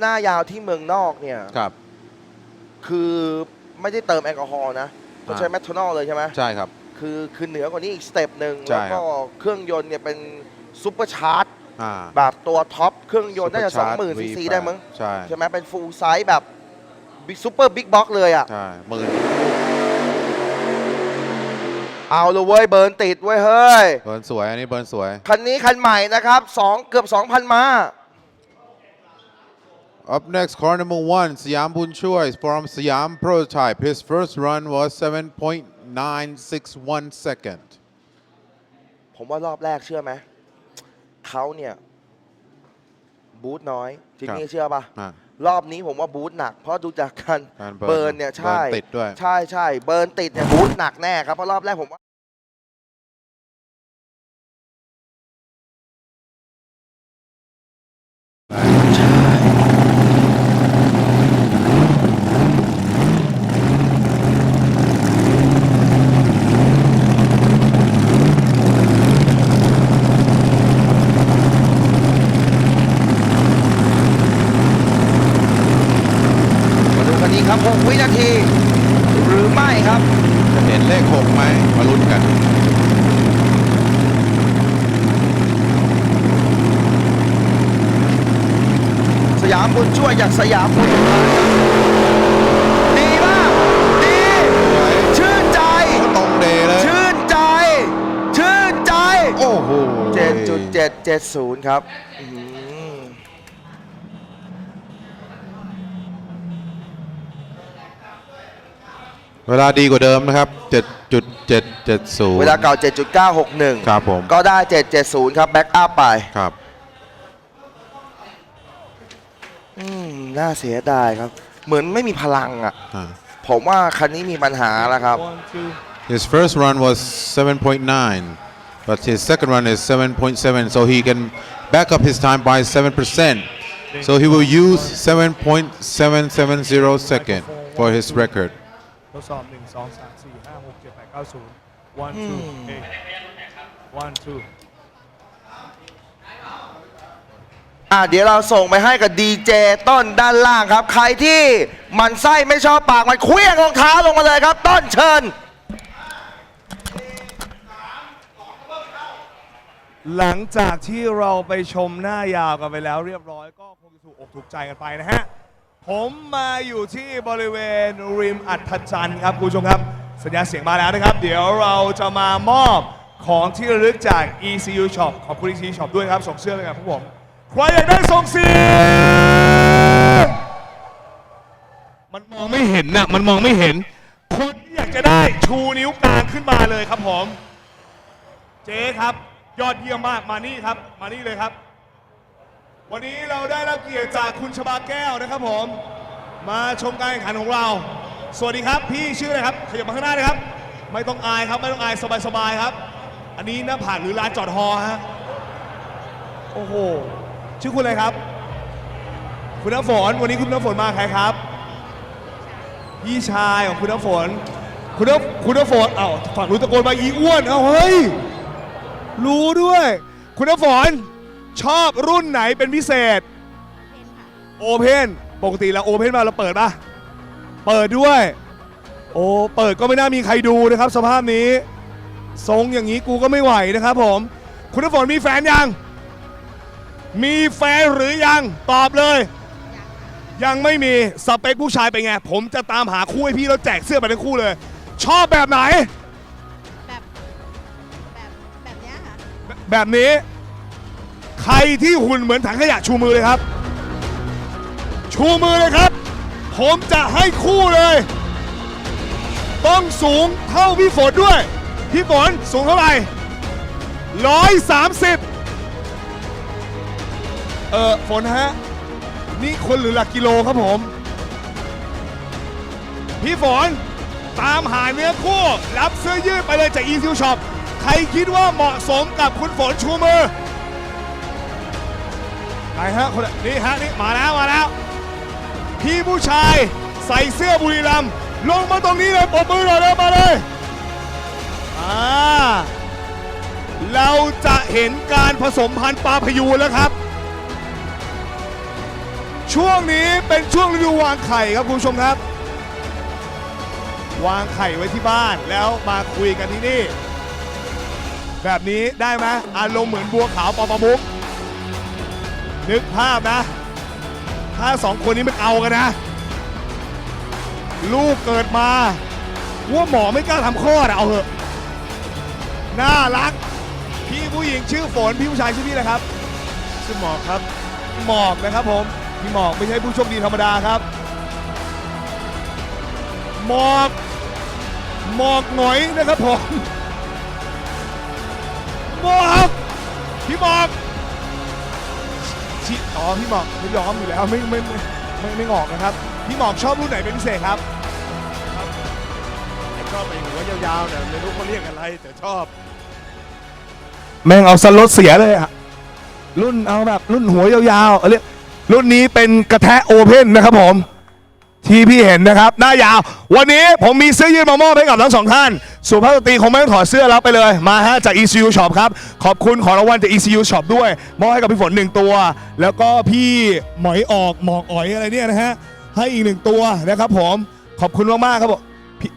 หน้ายาวที่เมืองนอกเนี่ย ครับ คือไม่ได้เติมแอลกอฮอล์นะต้องใช้อ่าแมทานอลเลยใช่ไหมใช่ครับ คือคือเหนือกว่านี้อีกสเต็ปหนึ่งใช่แล้วก็เครื่องยนต์เนี่ยเป็นซูเปอร์ชาร์จอ่า แบบตัวท็อปเครื่องยนต์น่าจะ Supercharged 20,000ซีซี V8 ได้มั้งใช่ใช่ไหมเป็นฟูลไซส์แบบบิ๊กซูเปอร์บิ๊กบ็อกเลยอะ ใช่หมื่นเอาเลยเว้ยเบิร์นติดเว้ยเฮ้ย เบิร์นสวยอันนี้เบิร์นสวย คันนี้คันใหม่นะครับสองเกือบ 2,000ม้า Up next, car number one, Siam Bun Choi from Siam Prototype. His first run was 7.961 second. ผมว่ารอบแรกเชื่อไหม เขาเนี่ยบูทน้อยทีนี้ครับเชื่อปะอ่ารอบนี้ผมว่าบูทหนัก เพราะดูจากการการเบิร์นเนี่ยใช่ เบิร์นติดด้วย ใช่ใช่เบิร์นติดเนี่ยบูทหนักแน่ครับ เพราะรอบแรกผมว่ามาดูคันนี้ครับ 6 วินาที หรือไม่ครับ จะเห็นเลขหกไหมมาลุ้นกัน สยามบุญช่วยจากสยามบุญดีมาก ดี ชื่นใจ ตรงเดย์เลย ชื่นใจ ชื่นใจ โอ้โห7.770 ครับอื้อหือ เวลาดีกว่าเดิมนะครับ 7.770 เวลาเก่า 7.961 ครับผม ก็ได้ 770 ครับ แบ็กอัพไป ครับ อืม น่าเสียดายครับ เหมือนไม่มีพลังอะอ่าผมว่าคันนี้มีปัญหาแล้วครับ His first run was 7.9, but his second run is 7.7, so he can back up his time by 7%. So he will use 7.770 second for his record. ทดสอบหนึ่งสองสามสี่ห้าหกเจ็ดแปดเก้าศูนย์ one two เอ้ one two อะเดี๋ยวเราส่งไปให้กับดีเจต้นด้านล่างครับ ใครที่หมันไส้ไม่ชอบปากมันเคลี้ยงรองเท้าลงมาเลยครับ ต้นเชิญ หลังจากที่เราไปชมหน้ายาวกันไปแล้วเรียบร้อยก็คงจะถูกอกถูกใจกันไปนะฮะ ผมมาอยู่ที่บริเวณริมอัฐจันทร์ครับคุณผู้ชมครับ สัญญาณเสียงมาแล้วนะครับ เดี๋ยวเราจะมามอบของที่ระลึกจาก ECU Shop ขอบคุณ ECU Shop ด้วยครับ ส่งเสื้อเลยครับพวกผม ใครอยากได้ส่งเสียงมันมองไม่เห็นน่ะ มันมองไม่เห็น คนที่อยากจะได้ชูนิ้วกลางขึ้นมาเลยครับผม เจ๊ครับ ยอดเยี่ยมมากมานี่ครับ มานี่เลยครับ วันนี้เราได้รับเกียรติจากคุณชบาแก้วนะครับผม มาชมการแข่งขันของเรา สวัสดีครับ พี่ชื่ออะไรครับ ขยับมาข้างหน้าเลยครับ ไม่ต้องอายครับ ไม่ต้องอายสบายๆครับ อันนี้หน้าผากหรือลานจอดฮอฮะ โอ้โห ชื่อคุณอะไรครับ คุณน้ำฝน วันนี้คุณน้ำฝนมาใครครับ พี่ชายของคุณน้ำฝน คุณน้ำคุณน้ำฝน เอ้าฝั่งรู้นตะโกนมาอีอ้วน เอ้าเฮ้ย รู้ด้วย คุณน้ำฝน ชอบรุ่นไหนเป็นพิเศษโอเพนปกติแล้วโอเพนมาเราเปิดปะเปิดด้วย โอ้เปิดก็ไม่น่ามีใครดูนะครับ สภาพนี้ ทรงอย่างนี้กูก็ไม่ไหวนะครับผม คุณน้ำฝนมีแฟนยัง มีแฟนหรือยัง ตอบเลย ยังไม่มีสเปคผู้ชายเป็นไง ผมจะตามหาคู่ให้พี่แล้วแจกเสื้อไปทั้งคู่เลย ชอบแบบไหน แบบ แบบแบบเนี้ยค่ะ แบบนี้ ใครที่หุ่นเหมือนถังขยะชูมือเลยครับ ชูมือเลยครับ ผมจะให้คู่เลย ต้องสูงเท่าพี่ฝนด้วย พี่ฝนสูงเท่าไหร่ร้อยสามสิบเออฝนฮะ นี่คนหรือหลักกิโลครับผม พี่ฝนตามหาเนื้อคู่ รับเสื้อยืดไปเลยจาก e c u Shop ใครคิดว่าเหมาะสมกับคุณฝนชูมือ ฮะคนนี่ฮะนี่มาแล้วมาแล้ว พี่ผู้ชายใส่เสื้อบุรีรัมย์ลงมาตรงนี้เลยปรบมือหน่อยเลยมาเลยอ่าเราจะเห็นการผสมพันธุ์ปลาพยูนแล้วครับชช่วงนี้เป็นช่วงฤดูวางไข่ครับคุณผู้ชมครับ วางไข่ไว้ที่บ้านแล้วมาคุยกันที่นี่ แบบนี้ได้ไหมอารมณ์เหมือนบัวขาวปอประมุก นึกภาพนะ ถ้าสองคนนี้มันเอากันนะ ลูกเกิดมาว่าหมอไม่กล้าทำคลอดอะเอาเถอะ น่ารัก พี่ผู้หญิงชื่อฝน พี่ผู้ชายชื่อพี่อะไรครับ ชื่อหมอกครับ หมอกนะครับผม พี่หมอกไม่ใช่ผู้โชคดีธรรมดาครับ หมอก หมอกหงอยนะครับผม หมอก พี่หมอกิอ๋อพี่หมอกไม่ยอมอยู่แล้วไม่ไม่ไม่ไม่ไม่งอกนะครับพี่หมอกชอบรุ่นไหนเป็นพิเศษครับชอบไอ้หัวยาวๆเนี่ยไม่รู้เขาเรียกอะไรแต่ชอบ แม่งเอาสลดเสียเลยอะรุ่นเอาแบบรุ่นหัวยาวๆเอาเรียกรุ่นนี้เป็นกระแทะโอเพ่นนะครับผม ที่พี่เห็นนะครับ หน้ายาว วันนี้ผมมีเสื้อยืดมามอบให้กับทั้งสองท่าน สุภาพสตรีคงไม่ต้องถอดเสื้อรับไปเลย มาฮะจาก ECU Shop ครับ ขอบคุณของรางวัลจาก ECU Shop ด้วย มอบให้กับพี่ฝนหนึ่งตัว แล้วก็พี่หมอยออกหมอกอ๋อยอะไรเนี่ยนะฮะ ให้อีกหนึ่งตัวนะครับผม ขอบคุณมากๆครับผมพี่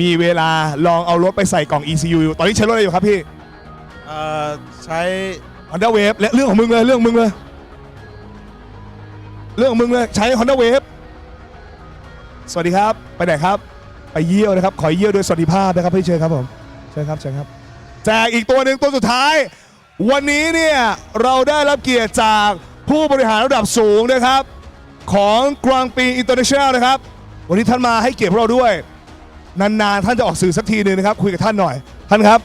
มีเวลาลองเอารถไปใส่กล่อง ECU ตอนนี้ใช้รถอะไรอยู่ครับพี่ เอ่อใช้ Honda Wave และเรื่องของมึงเลยเรื่องของมึงเลย เรื่องของมึงเลยใช้ Honda Wave สวัสดีครับ ไปไหนครับ ไปเยี่ยวนะครับ ขอเยี่ยวโดยสวัสดิภาพนะครับพี่เชิญครับผมเชิญครับเชิญครับ แจกอีกตัวหนึ่งตัวสุดท้าย วันนี้เนี่ยเราได้รับเกียรติจากผู้บริหารระดับสูงนะครับ ของกรางปีอินเตอร์เนชั่นแนลนะครับ วันนี้ท่านมาให้เกียรติพวกเราด้วย นานๆ ท่านจะออกสื่อสักทีหนึ่งนะครับ คุยกับท่านหน่อย ท่านครับ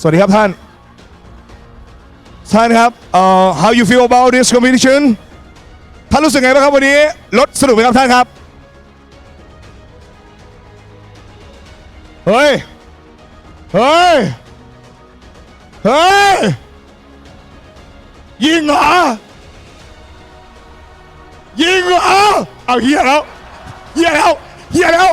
สวัสดีครับท่าน ท่านครับเอ่อ how you feel about this competition ท่านรู้สึกไงบ้างครับวันนี้รถสนุกไหมครับท่านครับ เฮ้ย เฮ้ย เฮ้ย ยิงเหรอ ยิงเหรอ เอาเฮียแล้ว เฮียแล้ว เฮียแล้ว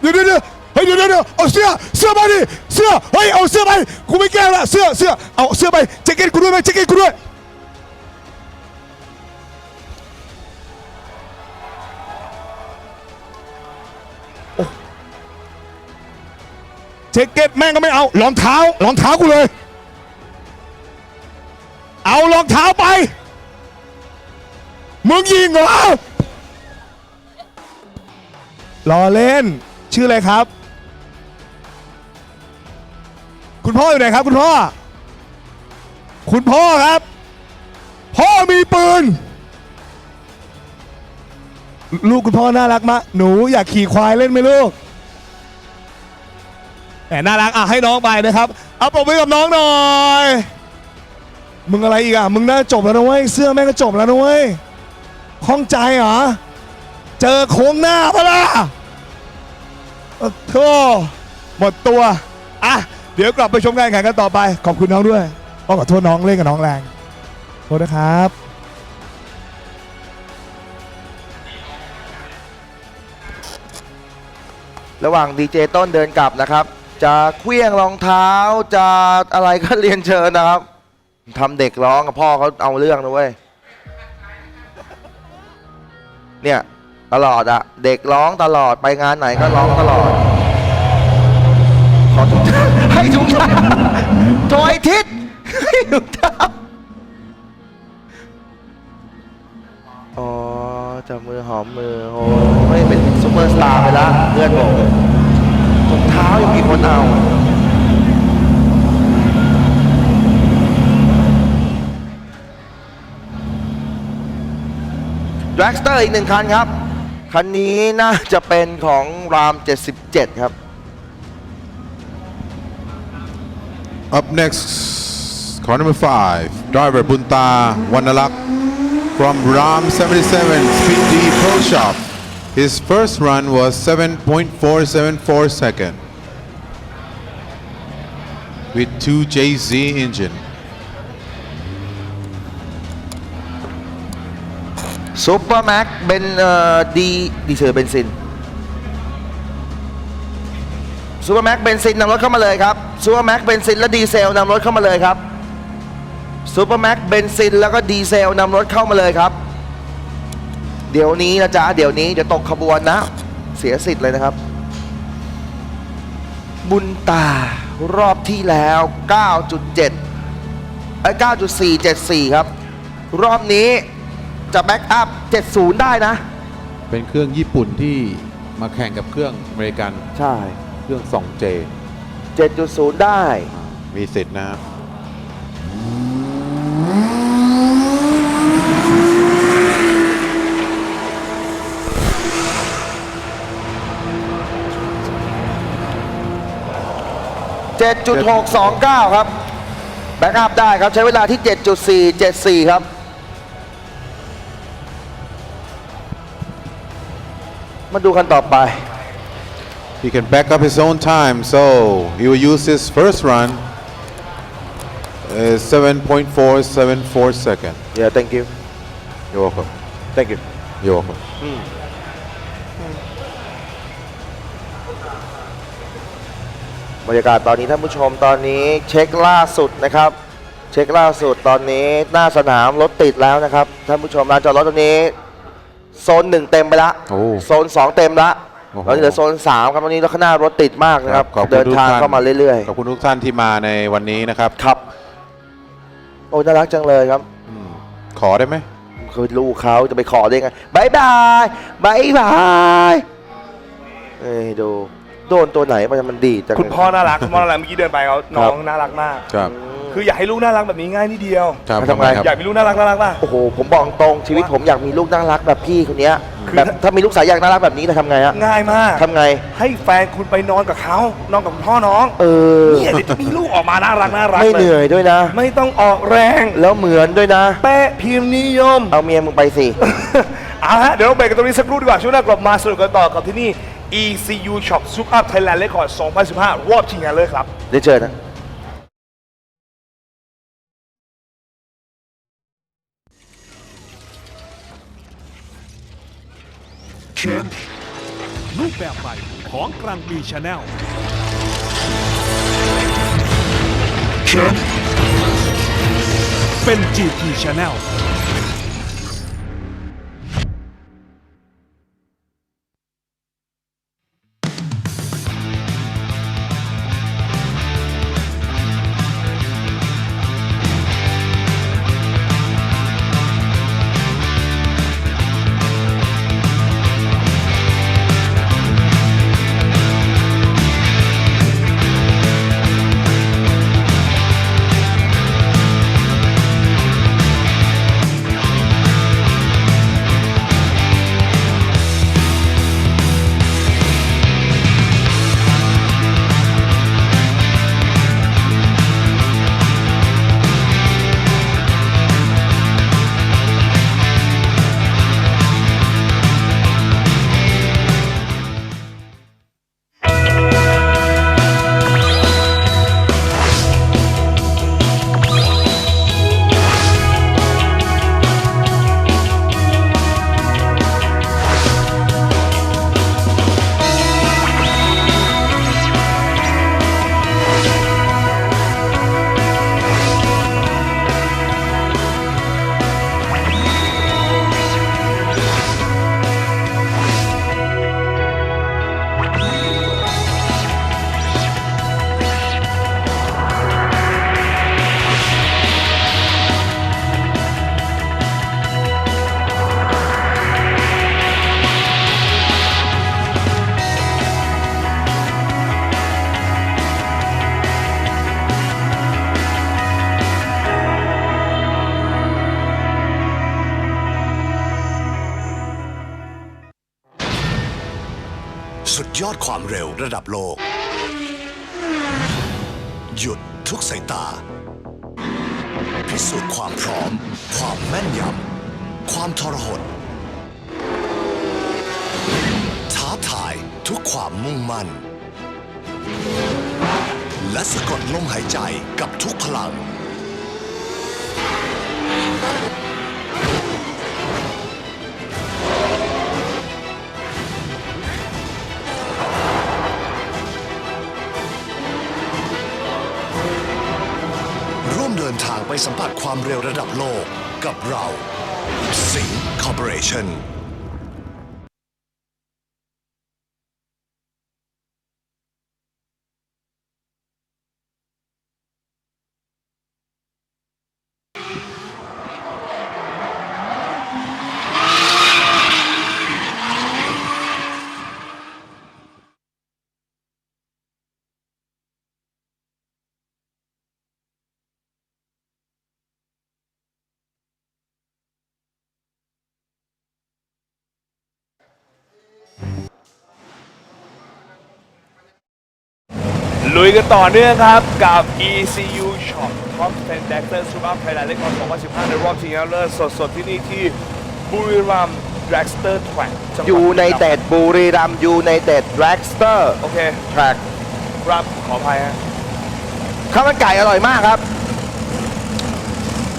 เดี๋ยวเดี๋ยวเดี๋ยวเฮ้ยเดี๋ยวเดี๋ยวเดี๋ยวเอาเสื้อ เสื้อมาดิ เสื้อ เฮ้ย เอาเสื้อไปกูไม่แก้ละ เสื้อ เสื้อ เอาเสื้อไปแจ็คเก็ตกูด้วยไหมแจ็คเก็ตกูด้วย แจ็คเก็ตแม่งก็ไม่เอารองเท้ารองเท้ากูเลย เอารองเท้าไป มึงยิงเหรอรอเล่น ชื่ออะไรครับ คุณพ่ออยู่ไหนครับ คุณพ่อ คุณพ่อครับ พ่อมีปืน ลูกคุณพ่อน่ารักมากหนูอยากขี่ควายเล่นไหมลูก แหมน่ารักอะให้น้องไปนะครับเอาปรบมือกับน้องหน่อยมึงอะไรอีกอะมึงน่าจบแล้วนะเว้ยเสื้อแม่งก็จบแล้วนะเว้ยข้องใจเหรอเจอโค้งหน้าปะล่ะโอ้โธ่หมดตัวอะเดี๋ยวกลับไปชมการแข่งขันกันต่อไป ขอบคุณน้องด้วยอ้อขอโทษน้องเล่นกับน้องแรงโทษนะครับระหว่างดีเจต้นเดินกลับนะครับ จะเคลี้ยงรองเท้าจะอะไรก็เรียนเชิญนะครับทำเด็กร้องกับพ่อเขาเอาเรื่องนะเว้ยเนี่ยตลอดอะเด็กร้องตลอดไปงานไหนก็ร้องตลอด ขอถุงเท้าให้ถุงเท้าโถยทิศให้ถุงเท้าอ๋อจับมือหอมมือโอ้ไม่เป็นซุปเปอร์สตาร์ไปละเพื่อนผม เท้ายังมีคนเอา d ร็กสเตอร์อีกหนึ่งคันครับ คันนี้น่าจะเป็นของราม 77 ครับ Up next, car number five, driver Bunta Wanalak from Ram 77 Speed D Pro Shop. His first run was 7.474 second with 2JZ engine. ซูเปอร์แม็กเบนดีดีเซลเบนซินซูเปอร์แม็กเบนซินนำรถเข้ามาเลยครับซูเปอร์แม็กเบนซินและดีเซลนำรถเข้ามาเลยครับซูเปอร์แม็กเบนซินแล้วก็ดีเซลนำรถเข้ามาเลยครับ เดี๋ยวนี้นะจ๊ะเดี๋ยวนี้เดี๋ยวตกขบวนนะ เสียสิทธิ์เลยนะครับ บุญตา รอบที่แล้ว 9.7เอ้ย9.474 ครับ รอบนี้จะแบ็กอัพ 70 ได้นะ เป็นเครื่องญี่ปุ่นที่มาแข่งกับเครื่องอเมริกัน ใช่ เครื่อง 2J 7.0 ได้ มีสิทธิ์นะครับ 7.629 ครับ แบ็กอัพได้ครับ ใช้เวลาที่ 7.474 ครับ มาดูกันต่อไป He can back up his own time, so he will use his first run is 7.474 second. yeah thank you You're welcome. thank you You're welcome. บรรยากาศตอนนี้ท่านผู้ชมตอนนี้เช็คล่าสุดนะครับ เช็คล่าสุดตอนนี้หน้าสนามรถติดแล้วนะครับท่านผู้ชมลานจอดรถตอนนี้โซนหนึ่งเต็มไปละโอ้ โซนสองเต็มละโอ้โห ตอนนี้เหลือโซนสามครับตอนนี้รถข้างหน้ารถติดมากนะครับขอบคุณเดินทุกทางท่เข้ามาเรื่อยขอบคุณทุกท่านที่มาในวันนี้นะครับๆครับโอ้ยน่ารักจังเลยครับ อืมขอได้ไหมคือลูกเขาจะไปขอได้ไงบายบายบายบายเอ้ยดู โดนตัวไหนมันมันดีดจัง คุณพ่อน่ารักคุณพ่อน่ารักเมื่อกี้เดินไปเขาน้องน่ารักมาก ครับคืออยากให้ลูกน่ารักแบบนี้ง่ายนิดเดียว ครับทำไง ครับ อยากมีลูกน่ารักน่ารักป่ะ โอ้โห ผมบอกตรงชีวิตผมอยากมีลูกน่ารักแบบพี่คนเนี้ยคือ แบบถ้ามีลูกสายอยากน่ารักแบบนี้จะทำไงฮะง่ายมาก ทำไง ให้แฟนคุณไปนอนกับเขานอนกับคุณพ่อน้องเออ เนี่ยเดี๋ยวจะมีลูกออกมาน่ารักน่ารักไม่เลเหนื่อยด้วยนะ ไม่ต้องออกแรงแล้วเหมือนด้วยนะเป๊ะพิมพ์นิยม เอาเมียมึงไปสิ เอาฮะเดี๋ยวเราเบรกกันตรงนี้สักครู่ดีกว่าช่วงหน้ากลับมาสนุกกันต่อกับที่นี่ ECU Shop Soup Up Thailand Record 2015 รอบชิงชนะเลิศครับเดี๋ยวเจอนะรูปแบบใหม่ของกลางปีชาแนลเป็น GP Channel ความเร็วระดับโลก หยุดทุกสายตา พิสูจน์ความพร้อม ความแม่นยำ ความทรหด ท้าทายทุกความมุ่งมั่น และสะกดลมหายใจกับทุกพลัง ไปสัมผัสความเร็วระดับโลกกับเรา สิงคอร์ปอเรชั่น ลุยกันต่อเนื่องครับ กับ ECU Shop Top 10 Dactor Super Thailand Record 2015 ในรอบชิงชนะเลิศสดๆ ที่นี่ที่บุรีรัมย์ Dragster Track จังหวัดยูไนเต็ดบุรีรัมยูไนเต็ดแร็กสเตอร์โอเค แทร็กครับ ขออภัยฮะ ข้าวมันไก่อร่อยมากครับ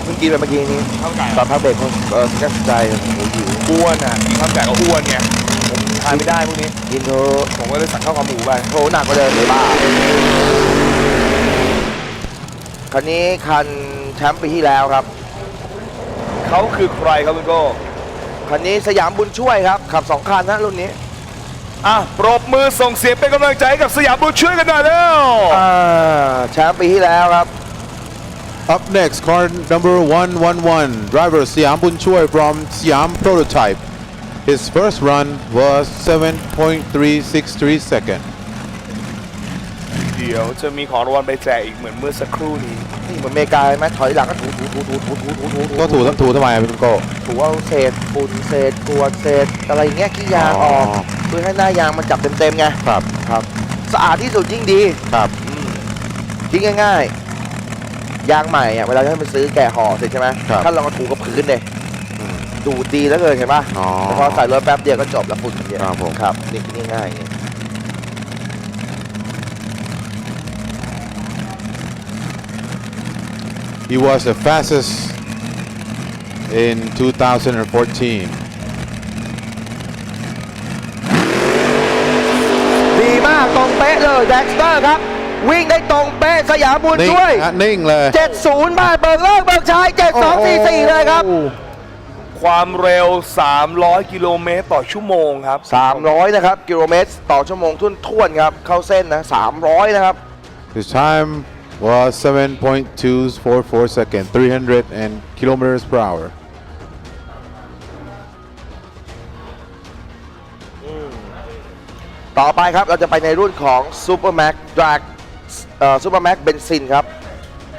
เพิ่งกินไปเมื่อกี้นี้ข้าวไก่ตอนพักเบรกผมเออน่าสนใจโอ้โหหิวอ้วนอะกินข้าวไก่ก็อ้วนไงผม ทานไม่ได้พวกนี้ กินเถอะผมก็เลยสั่งข้าวขาหมูไปโถหนักกว่าเดิมเลยบ้าคันนี้คันแชมป์ปีที่แล้วครับ เขาคือใครครับคุณโก้คันนี้สยามบุญช่วยครับขับสองคันนะรุ่นนี้อะปรบมือส่งเสียงเป็นกำลังใจให้กับสยามบุญช่วยกันหน่อยเร็วอ่าแชมป์ปีที่แล้วครับ Up next, car number 111, driver Siam Bun Choi from Siam Prototype. His first run was 7.363 second. เดี๋ยวจะมีของรางวัลไปแจกอีกเหมือนเมื่อสักครู่นี้ นี่เหมือนอเมริกาไหมถอยหลังก็ถูถูถูถูถูถูถูถูก็ถูถูทำไมอะพี่โก้ถูเอาเศษฝุ่นเศษกรวดเศษอะไรอย่างเงี้ยขี้ยางออกอ๋อเพื่อให้หน้ายางมันจับเต็มๆไงครับครับ สะอาดที่สุดยิ่งดีครับทิ้งง่ายๆยางใหม่อะเวลาที่ไปซื้อแกะห่อเสร็จใช่ไหมครับถ้าลองมาถูกับพื้นเลย ดูดดีแล้วเลยเห็นปะอ๋อ แต่พอใส่รถแป๊บเดียวก็จบแล้วฝุ่นมันเยอะครับผม ครับนี่คือง่ายๆอย่างงี้ He was the fastest in 2014. ดีมากตรงเป๊ะเลยแด็กสเตอร์ครับ วิ่งได้ตรงเป๊ะสยามบุญนิ่งช่วยฮะนิ่งเลย 70 บ้านเบิกเลิกเบิกชาย 7244 เลยครับ ความเร็ว 300 กิโลเมตรต่อชั่วโมงครับ 300 นะครับ กิโลเมตรต่อชั่วโมงทุ่นท่วนๆครับ เข้าเส้นนะ 300 นะครับ His time was 7.244 second, 300 and kilometers per hour. ต่อไปครับ เราจะไปในรุ่นของ Super Max Drag เอ่อ Super Max เบนซินครับ